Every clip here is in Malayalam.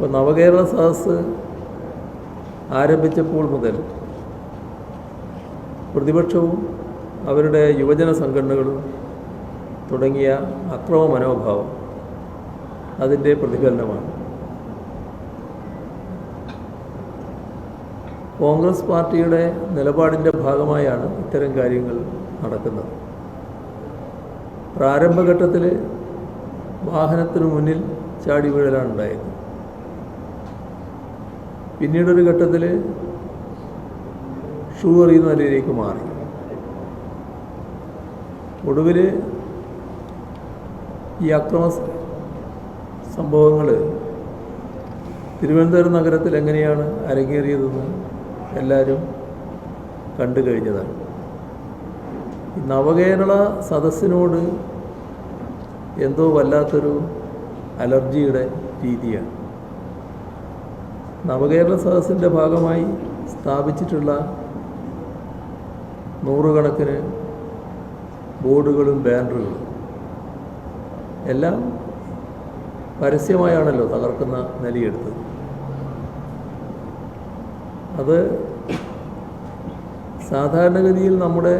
ഇപ്പോൾ നവകേരള സദസ് ആരംഭിച്ചപ്പോൾ മുതൽ പ്രതിപക്ഷവും അവരുടെ യുവജന സംഘടനകളും തുടങ്ങിയ അക്രമ മനോഭാവം അതിന്റെ പ്രതിഫലനമാണ്. കോൺഗ്രസ് പാർട്ടിയുടെ നിലപാടിന്റെ ഭാഗമായാണ് ഇത്തരം കാര്യങ്ങൾ നടക്കുന്നത്. പ്രാരംഭഘട്ടത്തിൽ വാഹനത്തിനു മുന്നിൽ ചാടി വീഴലാണ് ഉണ്ടായത്. പിന്നീടൊരു ഘട്ടത്തിൽ ഷൂ എറിയുന്ന നിലയിലേക്ക് മാറി. ഒടുവിൽ ഈ അക്രമ സംഭവങ്ങൾ തിരുവനന്തപുരം നഗരത്തിൽ എങ്ങനെയാണ് അരങ്ങേറിയതെന്ന് എല്ലാവരും കണ്ടു കഴിഞ്ഞതാണ്. നവകേരള സദസ്സിനോട് എന്തോ വല്ലാത്തൊരു അലർജിയുടെ രീതിയാണ്. നവകേരള സദസ്സിന്റെ ഭാഗമായി സ്ഥാപിച്ചിട്ടുള്ള നൂറുകണക്കിന് ബോർഡുകളും ബാനറുകളും എല്ലാം പരസ്യമായാണല്ലോ തകർക്കുന്ന നിലയെടുത്തത്. അത് സാധാരണഗതിയിൽ നമ്മുടെ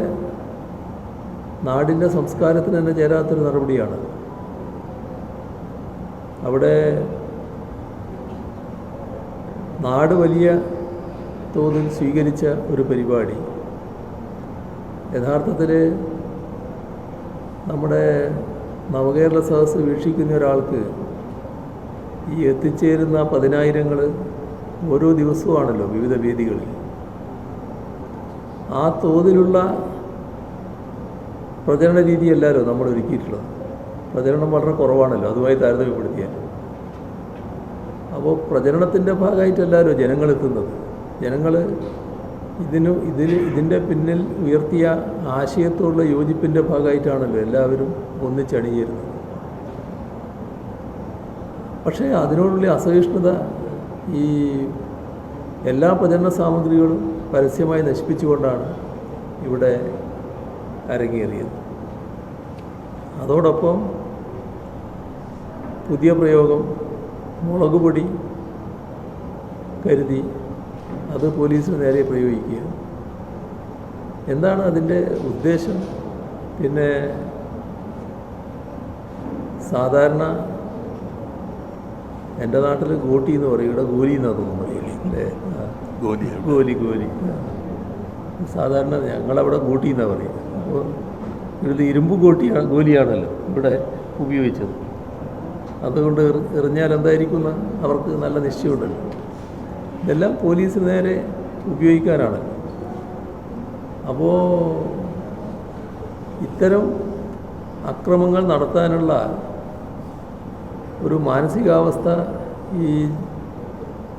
നാടിന്റെ സംസ്കാരത്തിന് തന്നെ ചേരാത്തൊരു നടപടിയാണ്. അവിടെ നാട് വലിയ തോതിൽ സ്വീകരിച്ച ഒരു പരിപാടി. യഥാർത്ഥത്തിൽ നമ്മുടെ നവകേരള സദസ് വീക്ഷിക്കുന്ന ഒരാൾക്ക് ഈ എത്തിച്ചേരുന്ന പതിനായിരങ്ങൾ ഓരോ ദിവസവുമാണല്ലോ വിവിധ വേദികളിൽ. ആ തോതിലുള്ള പ്രചരണ രീതിയല്ലല്ലോ നമ്മൾ ഒരുക്കിയിട്ടുള്ളത് പ്രചരണം വളരെ കുറവാണല്ലോ അതുമായി താരതമ്യപ്പെടുത്തിയാൽ. അപ്പോൾ പ്രചരണത്തിന്റെ ഭാഗമായിട്ടല്ലാരോ ജനങ്ങൾ എത്തുന്നത് ജനങ്ങൾ ഇതിന് ഇതിന് ഇതിന്റെ പിന്നിൽ ഉയർത്തിയ ആശയത്തോടുള്ള യോജിപ്പിന്റെ ഭാഗമായിട്ടാണല്ലോ എല്ലാവരും ഒന്നിച്ചണിയേരുന്നത് പക്ഷേ അതിനോടുള്ള അസഹിഷ്ണുത ഈ എല്ലാ പ്രചരണ സാമഗ്രികളും പരസ്യമായി നശിപ്പിച്ചുകൊണ്ടാണ് ഇവിടെ അരങ്ങേറിയത്. അതോടൊപ്പം പുതിയ പ്രയോഗം മുളക് പൊടി കരുതി അത് പോലീസിന് നേരെ പ്രയോഗിക്കുക. എന്താണ് അതിന്റെ ഉദ്ദേശം? പിന്നെ സാധാരണ എന്റെ നാട്ടിൽ ഗോട്ടി എന്ന് പറയും. ഇവിടെ ഗോലി എന്നാണ് തോന്നുന്നു പറയില്ലേ. ഗോലി ഗോലി. ആ. സാധാരണ ഞങ്ങളവിടെ ഗോട്ടി എന്നാണ് പറയും അപ്പോൾ ഇവിടുത്തെ ഇരുമ്പ് ഗോട്ടിയാണ് ഗോലിയാണല്ലോ ഇവിടെ ഉപയോഗിച്ചത്. അതുകൊണ്ട് എറി- എറിഞ്ഞാൽ എന്തായിരിക്കുമെന്ന് അവർക്ക് നല്ല നിശ്ചയമുണ്ടല്ലോ. ഇതെല്ലാം പോലീസിന് നേരെ ഉപയോഗിക്കാനാണ്. അപ്പോൾ ഇത്തരം അക്രമങ്ങൾ നടത്താനുള്ള ഒരു മാനസികാവസ്ഥ ഈ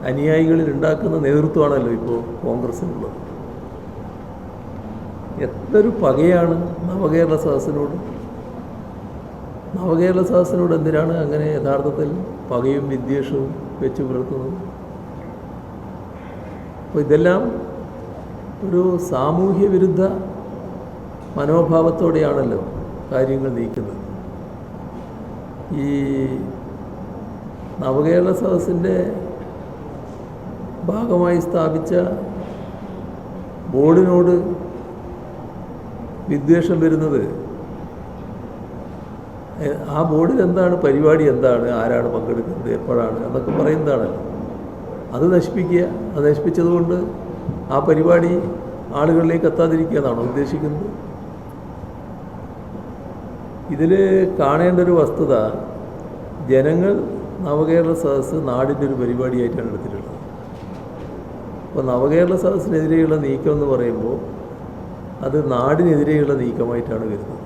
അനുയായികളിൽ ഉണ്ടാക്കുന്ന നേതൃത്വമാണല്ലോ ഇപ്പോൾ കോൺഗ്രസ്സിനുള്ളത്. എത്രയൊരു പകയാണ് നവകേരള സദസ്സിനോട് നവകേരള സദസ്സിനോട് എന്തിനാണ് അങ്ങനെ യഥാർത്ഥത്തിൽ പകയും വിദ്വേഷവും വെച്ച് പുലർത്തുന്നത്? അപ്പോൾ ഇതെല്ലാം ഒരു സാമൂഹ്യ വിരുദ്ധ മനോഭാവത്തോടെയാണല്ലോ കാര്യങ്ങൾ നീക്കുന്നത്. ഈ നവകേരള സദസ്സിന്റെ ഭാഗമായി സ്ഥാപിച്ച ബോർഡിനോട് വിദ്വേഷം വരുന്നത് ആ ബോർഡിൽ എന്താണ് പരിപാടി എന്താണ് ആരാണ് പങ്കെടുക്കുന്നത് എപ്പോഴാണ് എന്നൊക്കെ പറയുന്നതാണല്ലോ അത് നശിപ്പിക്കുക അത് നശിപ്പിച്ചതുകൊണ്ട് ആ പരിപാടി ആളുകളിലേക്ക് എത്താതിരിക്കുക എന്നാണോ ഉദ്ദേശിക്കുന്നത്. ഇതിൽ കാണേണ്ട ഒരു വസ്തുത ജനങ്ങൾ നവകേരള സദസ്സ് നാടിന്റെ ഒരു പരിപാടിയായിട്ടാണ് എടുത്തിട്ടുള്ളത്. അപ്പോൾ നവകേരള സദസ്സിനെതിരെയുള്ള നീക്കം എന്ന് പറയുമ്പോൾ അത് നാടിനെതിരെയുള്ള നീക്കമായിട്ടാണ് വരുന്നത്.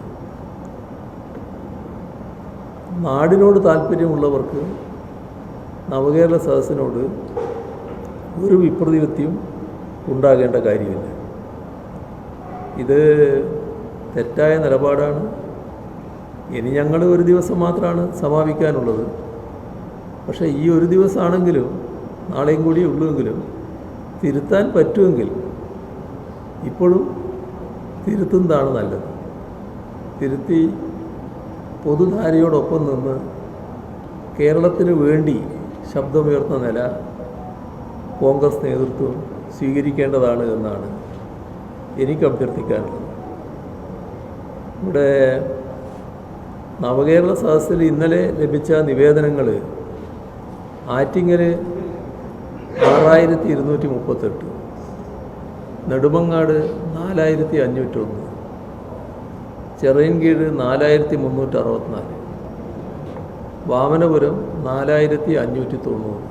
നാടിനോട് താല്പര്യമുള്ളവർക്ക് നവകേരള സദസ്സിനോട് ഒരു വിപ്രതിപത്തിയും ഉണ്ടാകേണ്ട കാര്യമില്ല. ഇത് തെറ്റായ നിലപാടാണ്. ഇനി ഞങ്ങൾ ഒരു ദിവസം മാത്രമാണ് സമാപിക്കാനുള്ളത്. പക്ഷേ ഈ ഒരു ദിവസമാണെങ്കിലും നാളെയും കൂടി ഉള്ളുവെങ്കിലും തിരുത്താൻ പറ്റുമെങ്കിൽ ഇപ്പോഴും തിരുത്തുന്നതാണ് നല്ലത്. തിരുത്തി പൊതുധാരയോടൊപ്പം നിന്ന് കേരളത്തിന് വേണ്ടി ശബ്ദമുയർത്തുന്ന നില കോൺഗ്രസ് നേതൃത്വം സ്വീകരിക്കേണ്ടതാണ് എന്നാണ് എനിക്ക് അഭ്യർത്ഥിക്കാനുള്ളത്. ഇവിടെ നവകേരള സദസ്സിൽ ഇന്നലെ ലഭിച്ച നിവേദനങ്ങൾ ആറ്റിങ്ങൽ ആറായിരത്തി ഇരുന്നൂറ്റി മുപ്പത്തെട്ട് നെടുമങ്ങാട് നാലായിരത്തി അഞ്ഞൂറ്റൊന്ന് ചെറിയൻകീഴ് നാലായിരത്തി മുന്നൂറ്റി അറുപത്തിനാല് വാമനപുരം നാലായിരത്തി അഞ്ഞൂറ്റി തൊണ്ണൂറ്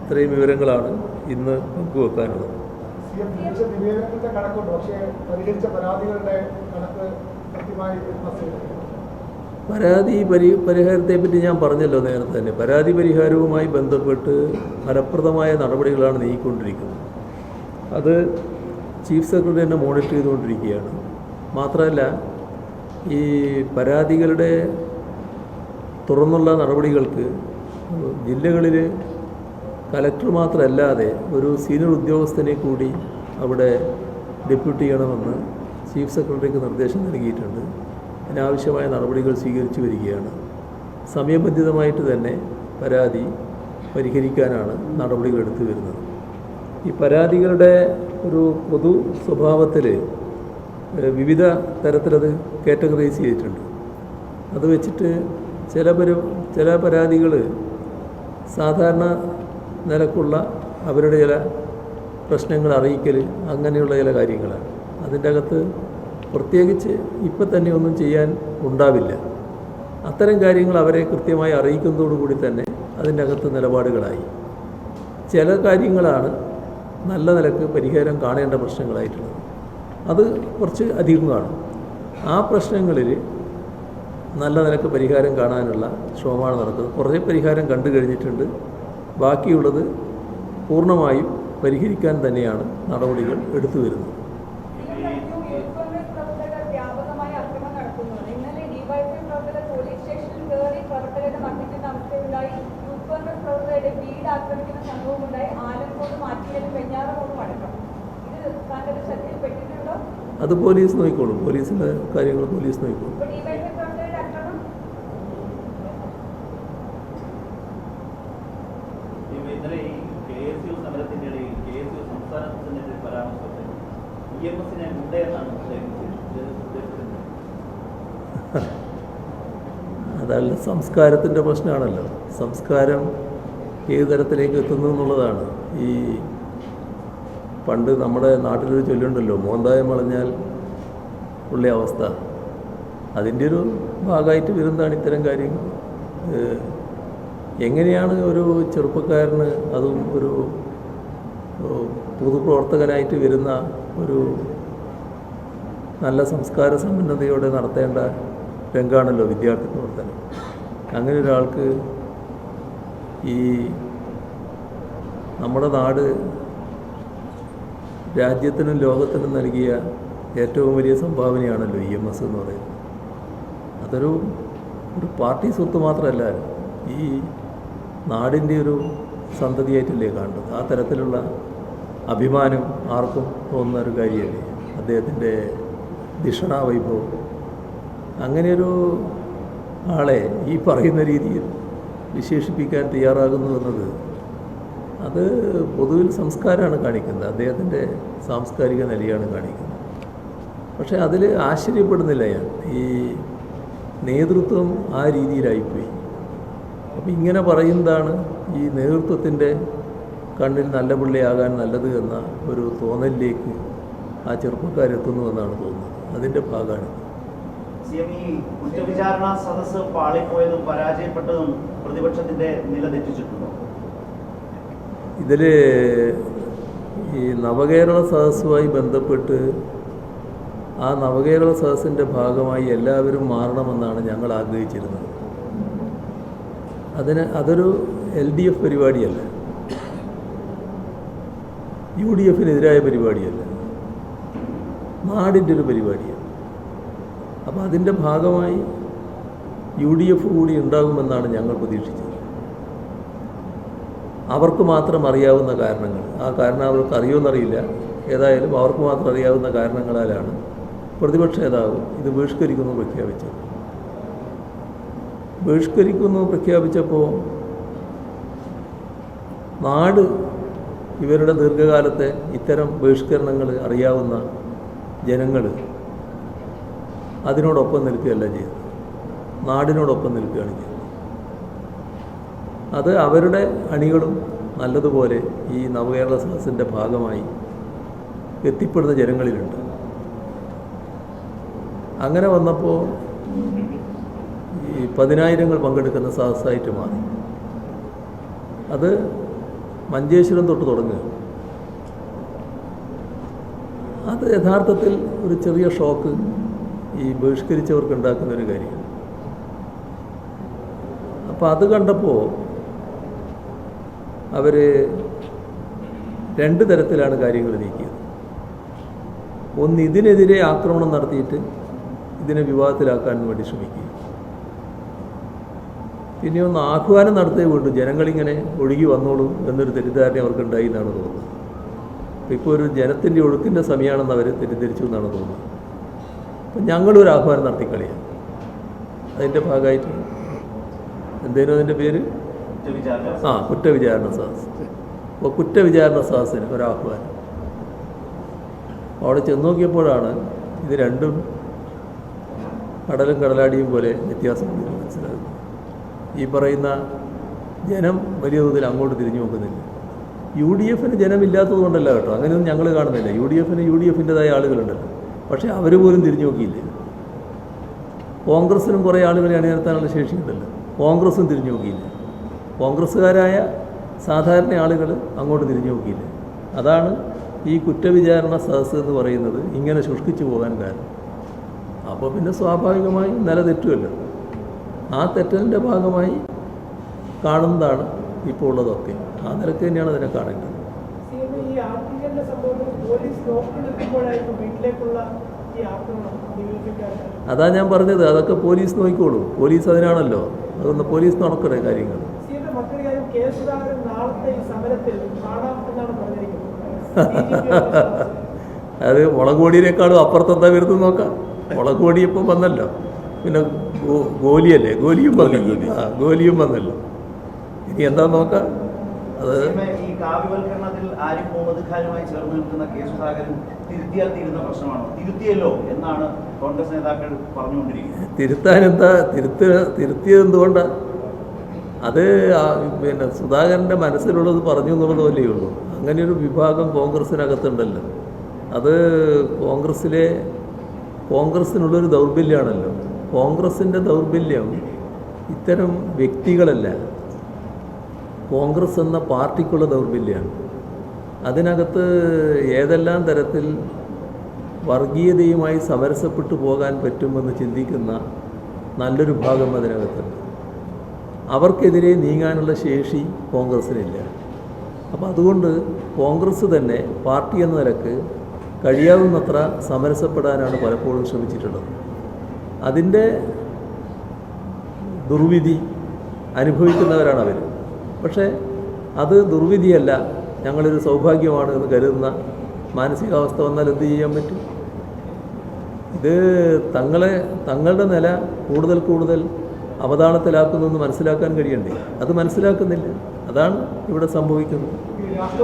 ഇത്രയും വിവരങ്ങളാണ് ഇന്ന് പങ്കുവെക്കാനുള്ളത് പരാതി പരി പരിഹാരത്തെപ്പറ്റി ഞാൻ പറഞ്ഞല്ലോ നേരത്തെ തന്നെ. പരാതി പരിഹാരവുമായി ബന്ധപ്പെട്ട് ഫലപ്രദമായ നടപടികളാണ് നീങ്ങിക്കൊണ്ടിരിക്കുന്നത് അത് ചീഫ് സെക്രട്ടറി തന്നെ മോണിറ്റർ ചെയ്തുകൊണ്ടിരിക്കുകയാണ്. മാത്രമല്ല ഈ പരാതികളുടെ തുറന്നുള്ള നടപടികൾക്ക് ജില്ലകളിൽ കലക്ടർ മാത്രമല്ലാതെ ഒരു സീനിയർ ഉദ്യോഗസ്ഥനെ കൂടി അവിടെ ഡെപ്യൂട്ട് ചെയ്യണമെന്ന് ചീഫ് സെക്രട്ടറിക്ക് നിർദ്ദേശം നൽകിയിട്ടുണ്ട്. അതിനാവശ്യമായ നടപടികൾ സ്വീകരിച്ചു വരികയാണ്. സമയബന്ധിതമായിട്ട് തന്നെ പരാതി പരിഹരിക്കാനാണ് നടപടികൾ എടുത്തു വരുന്നത്. ഈ പരാതികളുടെ ഒരു പൊതു സ്വഭാവത്തിൽ വിവിധ തരത്തിലത് കാറ്റഗറൈസ് ചെയ്തിട്ടുണ്ട്. അത് വെച്ചിട്ട് ചില പരി ചില പരാതികൾ സാധാരണ നിലക്കുള്ള അവരുടെ ചില പ്രശ്നങ്ങൾ അറിയിക്കൽ അങ്ങനെയുള്ള ചില കാര്യങ്ങളാണ്. അതിന്റെ അകത്ത് പ്രത്യേകിച്ച് ഇപ്പം തന്നെ ഒന്നും ചെയ്യാൻ ഉണ്ടാവില്ല. അത്തരം കാര്യങ്ങൾ അവരെ കൃത്യമായി അറിയിക്കുന്നതോടുകൂടി തന്നെ അതിന്റെ അകത്ത് നിലപാടുകളായി. ചില കാര്യങ്ങളാണ് നല്ല നിലയ്ക്ക് പരിഹാരം കാണേണ്ട പ്രശ്നങ്ങളായിട്ടുള്ളത്. അത് കുറച്ച് അധികം കാണും. ആ പ്രശ്നങ്ങളിൽ നല്ല നിലയ്ക്ക് പരിഹാരം കാണാനുള്ള ശ്രമമാണ് നടക്കുന്നത്. കുറേ പരിഹാരം കണ്ടു കഴിഞ്ഞിട്ടുണ്ട്. ബാക്കിയുള്ളത് പൂർണമായും പരിഹരിക്കാൻ തന്നെയാണ് നടപടികൾ എടുത്തു വരുന്നത്. അത് പോലീസ് നോക്കിക്കോളും. പോലീസിന്റെ കാര്യങ്ങൾ പോലീസ് നോക്കിക്കോളും. അതല്ല സംസ്കാരത്തിന്റെ പ്രശ്നമാണല്ലോ. സംസ്കാരം ഏത് തരത്തിലേക്ക് എത്തുന്നു എന്നുള്ളതാണ് ഈ പണ്ട് നമ്മുടെ നാട്ടിലൊരു ചൊല്ലുണ്ടല്ലോ മോന്തായം വളഞ്ഞാൽ ഉള്ള അവസ്ഥ. അതിന്റെ ഒരു ഭാഗമായിട്ട് വരുന്നതാണ് ഇത്തരം കാര്യങ്ങൾ. എങ്ങനെയാണ് ഒരു ചെറുപ്പക്കാരന് അതും ഒരു പൊതുപ്രവർത്തകനായിട്ട് വരുന്ന ഒരു നല്ല സംസ്കാര സമ്പന്നതയോടെ നടത്തേണ്ട രംഗമാണല്ലോ വിദ്യാർത്ഥി പ്രവർത്തനം. അങ്ങനെ ഒരാൾക്ക് ഈ നമ്മുടെ നാട് രാജ്യത്തിനും ലോകത്തിനും നൽകിയ ഏറ്റവും വലിയ സംഭാവനയാണല്ലോ ഇ എം എസ് എന്ന് പറയുന്നത്. അതൊരു ഒരു പാർട്ടി സ്വത്ത് മാത്രമല്ല ഈ നാടിന്റെ ഒരു സന്തതിയായിട്ടല്ലേ കാണുന്നത്. ആ തരത്തിലുള്ള അഭിമാനം ആർക്കും തോന്നുന്ന ഒരു കാര്യമല്ലേ? അദ്ദേഹത്തിന്റെ ദിഷണാവൈഭവം അങ്ങനെയൊരു ആളെ ഈ പറയുന്ന രീതിയിൽ വിശേഷിപ്പിക്കാൻ തയ്യാറാകുന്നു എന്നത് അത് പൊതുവിൽ സംസ്കാരമാണ് കാണിക്കുന്നത്. അദ്ദേഹത്തിന്റെ സാംസ്കാരിക നിലയാണ് കാണിക്കുന്നത്. പക്ഷേ അതിൽ ആശ്ചര്യപ്പെടുന്നില്ല ഞാൻ. ഈ നേതൃത്വം ആ രീതിയിലായിപ്പോയി. അപ്പം ഇങ്ങനെ പറയുന്നതാണ് ഈ നേതൃത്വത്തിന്റെ കണ്ണിൽ നല്ല പിള്ളയാകാൻ നല്ലത് എന്ന ഒരു തോന്നലിലേക്ക് ആ ചെറുപ്പക്കാരെത്തുന്നു എന്നാണ് തോന്നുന്നത്. അതിന്റെ ഭാഗമാണ് കുറ്റവിചാരണ സദസ്സ് പാളിപ്പോയതും പരാജയപ്പെട്ടതും പ്രതിപക്ഷത്തിന്റെ നില തെറ്റിച്ചിട്ടുണ്ടോ ഇതിൽ ഈ നവകേരള സദസ്സുമായി ബന്ധപ്പെട്ട് ആ നവകേരള സദസ്സിന്റെ ഭാഗമായി എല്ലാവരും മാറണമെന്നാണ് ഞങ്ങൾ ആഗ്രഹിച്ചിരുന്നത്. അതിന് അതൊരു എൽ ഡി എഫ് പരിപാടിയല്ല. യു ഡി എഫിനെതിരായ പരിപാടിയല്ല. നാടിന്റെ ഒരു പരിപാടിയാണ്. അപ്പോൾ അതിന്റെ ഭാഗമായി യു ഡി എഫ് കൂടി ഉണ്ടാകുമെന്നാണ് ഞങ്ങൾ പ്രതീക്ഷിച്ചത്. അവർക്ക് മാത്രം അറിയാവുന്ന കാരണങ്ങൾ. ആ കാരണം അവർക്ക് അറിയുമെന്നറിയില്ല. ഏതായാലും അവർക്ക് മാത്രം അറിയാവുന്ന കാരണങ്ങളാലാണ് പ്രതിപക്ഷ നേതാവ് ഇത് ബഹിഷ്കരിക്കുന്നു പ്രഖ്യാപിച്ചത്. ബഹിഷ്കരിക്കുന്നു പ്രഖ്യാപിച്ചപ്പോൾ നാട് ഇവരുടെ ദീർഘകാലത്തെ ഇത്തരം ബഹിഷ്കരണങ്ങൾ അറിയാവുന്ന ജനങ്ങൾ അതിനോടൊപ്പം നിൽക്കുകയല്ല ചെയ്തത്. നാടിനോടൊപ്പം നിൽക്കുകയാണ് ചെയ്യുന്നത് അത് അവരുടെ അണികളും നല്ലതുപോലെ ഈ നവകേരള സദസ്സിന്റെ ഭാഗമായി എത്തിപ്പെടുന്ന ജനങ്ങളിലുണ്ട്. അങ്ങനെ വന്നപ്പോൾ ഈ പതിനായിരങ്ങൾ പങ്കെടുക്കുന്ന സദസ്സായിട്ട് മാറി. അത് മഞ്ചേശ്വരം തൊട്ട് തുടങ്ങുക. അത് യഥാർത്ഥത്തിൽ ഒരു ചെറിയ ഷോക്ക് ഈ ബഹിഷ്കരിച്ചവർക്ക് ഉണ്ടാക്കുന്ന ഒരു കാര്യമാണ്. അപ്പോൾ അത് കണ്ടപ്പോൾ അവർ രണ്ട് തരത്തിലാണ് കാര്യങ്ങൾ നീക്കിയത്. ഒന്ന് ഇതിനെതിരെ ആക്രമണം നടത്തിയിട്ട് ഇതിനെ വിവാദത്തിലാക്കാൻ വേണ്ടി ശ്രമിക്കുക. പിന്നെ ഒന്ന് ആഹ്വാനം നടത്തേ വീണ്ടും ജനങ്ങളിങ്ങനെ ഒഴുകി വന്നോളൂ എന്നൊരു തെറ്റിദ്ധാരണ അവർക്കുണ്ടായി എന്നാണ് തോന്നുന്നത്. ഇപ്പോൾ ഒരു ജനത്തിന്റെ ഒഴുക്കിന്റെ സമയമാണെന്ന് അവർ തെറ്റിദ്ധരിച്ചു എന്നാണ് തോന്നുന്നത്. അപ്പം ഞങ്ങളൊരു ആഹ്വാനം നടത്തിക്കളിയാണ്. അതിന്റെ ഭാഗമായിട്ട് എന്തേലും അതിന്റെ പേര്? ആ കുറ്റവിചാരണ സദസ് അപ്പോൾ കുറ്റവിചാരണ സദസ്സിന് ഒരാഹ്വാനം അവിടെ ചെന്ന് നോക്കിയപ്പോഴാണ് ഇത് രണ്ടും കടലും കടലാടിയും പോലെ വ്യത്യാസം മനസ്സിലാകുന്നത്. ഈ പറയുന്ന ജനം വലിയ തോതിൽ അങ്ങോട്ട് തിരിഞ്ഞു നോക്കുന്നില്ല. യു ഡി എഫിന് ജനമില്ലാത്തത് കൊണ്ടല്ല കേട്ടോ. അങ്ങനെയൊന്നും ഞങ്ങൾ കാണുന്നില്ല. യു ഡി എഫിന് യു ഡി എഫിന്റെതായ ആളുകളുണ്ടല്ലോ. പക്ഷേ അവർ പോലും തിരിഞ്ഞു നോക്കിയില്ല. കോൺഗ്രസിനും കുറേ ആളുകളെ അണിനിരത്താനുള്ള ശേഷിയുണ്ടല്ലോ കോൺഗ്രസ്സും തിരിഞ്ഞു നോക്കിയില്ല. കോൺഗ്രസ്സുകാരായ സാധാരണ ആളുകൾ അങ്ങോട്ട് തിരിഞ്ഞു നോക്കിയില്ല. അതാണ് ഈ കുറ്റവിചാരണ സദസ്സ് എന്ന് പറയുന്നത് ഇങ്ങനെ ശുഷ്കിച്ചു പോകാൻ കാരണം. അപ്പോൾ പിന്നെ സ്വാഭാവികമായി നില തെറ്റുമല്ലോ. ആ തെറ്റലിന്റെ ഭാഗമായി കാണുന്നതാണ് ഇപ്പോൾ ഉള്ളതൊക്കെ. ആ നിലയ്ക്ക് തന്നെയാണ് അതിനെ കാണേണ്ടത്. അതാ ഞാൻ പറഞ്ഞത്. അതൊക്കെ പോലീസ് നോക്കിക്കോളൂ. പോലീസ് അതിനാണല്ലോ. അതൊന്ന് പോലീസ് നടക്കട്ടെ കാര്യങ്ങൾ. കെ സുധാകരൻ നാളത്തെ ഈ സമരത്തിൽ കാണാം എന്നാണ് പറഞ്ഞിരിക്കുന്നത്. അത് മുളക് പൊടിയേക്കാളും അപ്പുറത്തെന്താ വരുന്നത് നോക്കാം. മുളകോടി ഇപ്പം വന്നല്ലോ. പിന്നെ ഗോലിയല്ലേ? ഗോലിയും വന്നു ആ ഗോലിയും വന്നല്ലോ. ഇനി എന്താ നോക്കാം? അത് ഈ കാവ്യവൽക്കരണത്തിൽ ആരിഫ് മുഹമ്മദ് ഖാനുമായി ചേർന്ന് നിൽക്കുന്ന കെ സുധാകരൻ തിരുത്തിയാൽ തീരുന്ന പ്രശ്നമാണോ? തിരുത്തിയല്ലോ എന്നാണ് കോൺഗ്രസ് നേതാക്കൾ പറഞ്ഞുകൊണ്ടിരിക്കുന്നത്. തിരുത്താൻ എന്താ തിരുത്ത് തിരുത്തിയത് എന്തുകൊണ്ടാണ് അത് പിന്നെ സുധാകരന്റെ മനസ്സിലുള്ളത് പറഞ്ഞു എന്നുള്ളത് പോലെയേ ഉള്ളൂ. അങ്ങനെയൊരു വിഭാഗം കോൺഗ്രസ്സിനകത്തുണ്ടല്ലോ. അത് കോൺഗ്രസ്സിലെ കോൺഗ്രസ്സിനുള്ളൊരു ദൗർബല്യമാണല്ലോ കോൺഗ്രസിന്റെ ദൗർബല്യം ഇത്തരം വ്യക്തികളല്ല. കോൺഗ്രസ് എന്ന പാർട്ടിക്കുള്ള ദൗർബല്യമാണ് അതിനകത്ത് ഏതെല്ലാം തരത്തിൽ വർഗീയതയുമായി സമരസപ്പെട്ടു പോകാൻ പറ്റുമെന്ന് ചിന്തിക്കുന്ന നല്ലൊരു ഭാഗം അതിനകത്തുണ്ട്. അവർക്കെതിരെ നീങ്ങാനുള്ള ശേഷി കോൺഗ്രസ്സിനില്ല. അപ്പോൾ അതുകൊണ്ട് കോൺഗ്രസ് തന്നെ പാർട്ടി എന്ന നിലയ്ക്ക് കഴിയാവുന്നത്ര സമരസപ്പെടാനാണ് പലപ്പോഴും ശ്രമിച്ചിട്ടുള്ളത്. അതിന്റെ ദുർവിധി അനുഭവിക്കുന്നവരാണ് അവർ. പക്ഷേ അത് ദുർവിധിയല്ല ഞങ്ങളൊരു സൗഭാഗ്യമാണ് എന്ന് കരുതുന്ന മാനസികാവസ്ഥ വന്നാൽ എന്ത് ചെയ്യാൻ പറ്റും? ഇത് തങ്ങളെ തങ്ങളുടെ നില കൂടുതൽ കൂടുതൽ അവതാളത്തിലാക്കുന്നു എന്ന് മനസ്സിലാക്കാൻ കഴിയണ്ടേ? അത് മനസ്സിലാക്കുന്നില്ല. അതാണ് ഇവിടെ സംഭവിക്കുന്നത്.